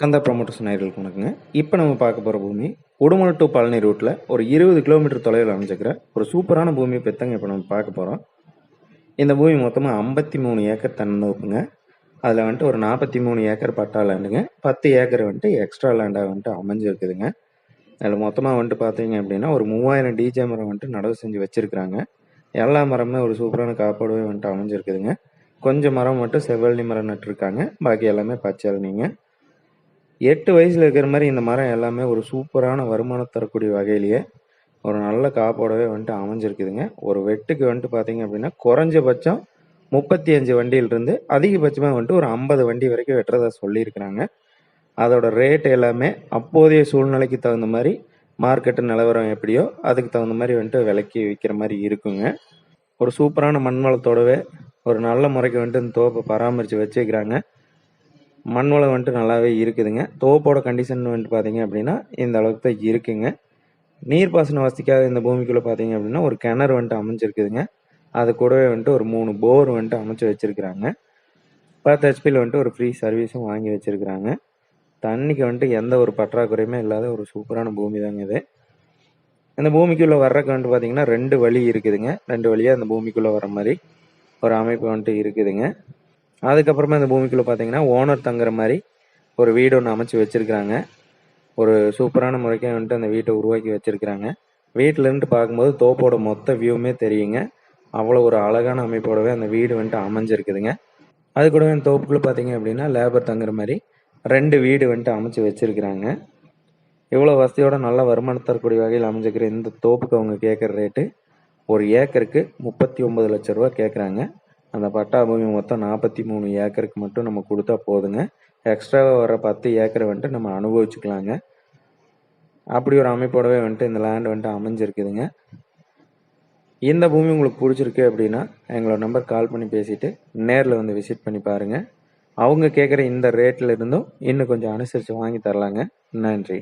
கந்தா promoters நேயர்களுக்கு வணக்கங்க. இப்போ நம்ம பார்க்க போகிற பூமி உடுமலை டு பழனி ரூட்டில் ஒரு இருபது கிலோமீட்டர் தொலைவில் அமைஞ்சிக்கிற ஒரு சூப்பரான பூமி பெற்றங்க இப்போ நம்ம பார்க்க போகிறோம் இந்த பூமி மொத்தமாக ஐம்பத்தி மூணு ஏக்கர் தன்னோப்புங்க அதில் வந்துட்டு ஒரு நாற்பத்தி மூணு ஏக்கர் பட்டா லேண்டுங்க பத்து ஏக்கர் வந்துட்டு எக்ஸ்ட்ரா லேண்டாக வந்துட்டு அமைஞ்சிருக்குதுங்க. அதில் மொத்தமாக வந்துட்டு பார்த்தீங்க அப்படின்னா ஒரு மூவாயிரம் டிஜே மரம் வந்துட்டு நடவு செஞ்சு வச்சுருக்குறாங்க. எல்லா மரமுமே ஒரு சூப்பரான காப்பாடவே வந்துட்டு அமைஞ்சிருக்குதுங்க. கொஞ்சம் மரம் மட்டும் செவ்வள்ளி மரம் நட்டுருக்காங்க. பாக்கி எல்லாமே பச்சை நீங்கள் எட்டு வயசில் இருக்கிற மாதிரி இந்த மரம் எல்லாமே ஒரு சூப்பரான வருமானம் தரக்கூடிய வகையிலேயே ஒரு நல்ல காப்போடவே வந்துட்டு அமைஞ்சிருக்குதுங்க. ஒரு வெட்டுக்கு வந்துட்டு பார்த்தீங்க அப்படின்னா குறைஞ்சபட்சம் முப்பத்தி அஞ்சு வண்டியிலிருந்து அதிகபட்சமாக வந்துட்டு ஒரு ஐம்பது வண்டி வரைக்கும் வெட்டுறதா சொல்லியிருக்கிறாங்க. அதோட ரேட் எல்லாமே அப்போதைய சூழ்நிலைக்கு தகுந்த மாதிரி மார்க்கெட்டு நிலவரம் எப்படியோ அதுக்கு தகுந்த மாதிரி வந்துட்டு விலைக்கு விற்கிற மாதிரி இருக்குங்க. ஒரு சூப்பரான மண் வளத்தோடவே ஒரு நல்ல முறைக்கு வந்துட்டு இந்த தோப்பை பராமரித்து வச்சுக்கிறாங்க மண் வளம் வந்துட்டு நல்லாவே இருக்குதுங்க. தோப்போட கண்டிஷன் வந்துட்டு பார்த்தீங்க அப்படின்னா இந்த அளவுக்கு தான் இருக்குங்க. நீர்ப்பாசன வசதிக்காக இந்த பூமிக்குள்ளே பார்த்தீங்க அப்படின்னா ஒரு கிணறு வந்துட்டு அமைஞ்சிருக்குதுங்க. அது கூடவே வந்துட்டு ஒரு மூணு போர் வந்துட்டு அமைச்சு வச்சுருக்குறாங்க. பத்து ஹெச்பியில் வந்துட்டு ஒரு ஃப்ரீ சர்வீஸும் வாங்கி வச்சுருக்குறாங்க. தண்ணிக்கு வந்துட்டு எந்த ஒரு பற்றாக்குறையுமே இல்லாத ஒரு சூப்பரான பூமி தாங்க இது. இந்த பூமிக்குள்ளே வர்றதுக்கு வந்துட்டு பார்த்தீங்கன்னா ரெண்டு வழி இருக்குதுங்க. ரெண்டு வழியாக அந்த பூமிக்குள்ளே வர மாதிரி ஒரு அமைப்பு வந்துட்டு இருக்குதுங்க. அதுக்கப்புறமா இந்த பூமிக்குள்ளே பார்த்தீங்கன்னா ஓனர் தங்குற மாதிரி ஒரு வீடு ஒன்று அமைச்சு வச்சுருக்குறாங்க. ஒரு சூப்பரான முறைக்கு வந்துட்டு அந்த வீட்டை உருவாக்கி வச்சுருக்குறாங்க. வீட்டிலேருந்து பார்க்கும்போது தோப்போட மொத்த வியூவுமே தெரியுங்க. அவ்வளோ ஒரு அழகான அமைப்போடவே அந்த வீடு வந்துட்டு அமைஞ்சிருக்குதுங்க. அது கூடவே அந்த தோப்புக்குள்ளே பார்த்தீங்க அப்படின்னா லேபர் தங்குற மாதிரி ரெண்டு வீடு வந்துட்டு அமைச்சு வச்சிருக்கிறாங்க. இவ்வளோ வசதியோட நல்ல வருமானம் தரக்கூடிய வகையில் அமைஞ்சிருக்கிற இந்த தோப்புக்கு அவங்க கேட்குற ரேட்டு ஒரு ஏக்கருக்கு முப்பத்தி ஒம்பது லட்ச ரூபா கேட்குறாங்க அந்த பட்டா பூமி மொத்தம் நாற்பத்தி மூணு ஏக்கருக்கு மட்டும் நம்ம கொடுத்தா போதுங்க. எக்ஸ்ட்ராவாக வர பத்து ஏக்கரை வந்துட்டு நம்ம அனுபவிச்சுக்கலாங்க. அப்படி ஒரு அமைப்போடவே வந்துட்டு இந்த லேண்ட் வந்துட்டு அமைஞ்சிருக்குதுங்க. இந்த பூமி உங்களுக்கு பிடிச்சிருக்கு அப்படின்னா எங்களோட நம்பர் கால் பண்ணி பேசிவிட்டு நேரில் வந்து விசிட் பண்ணி பாருங்கள் அவங்க கேட்குற இந்த ரேட்டில் இருந்தும் இன்னும் கொஞ்சம் அனுசரித்து வாங்கி தரலாங்க. நன்றி.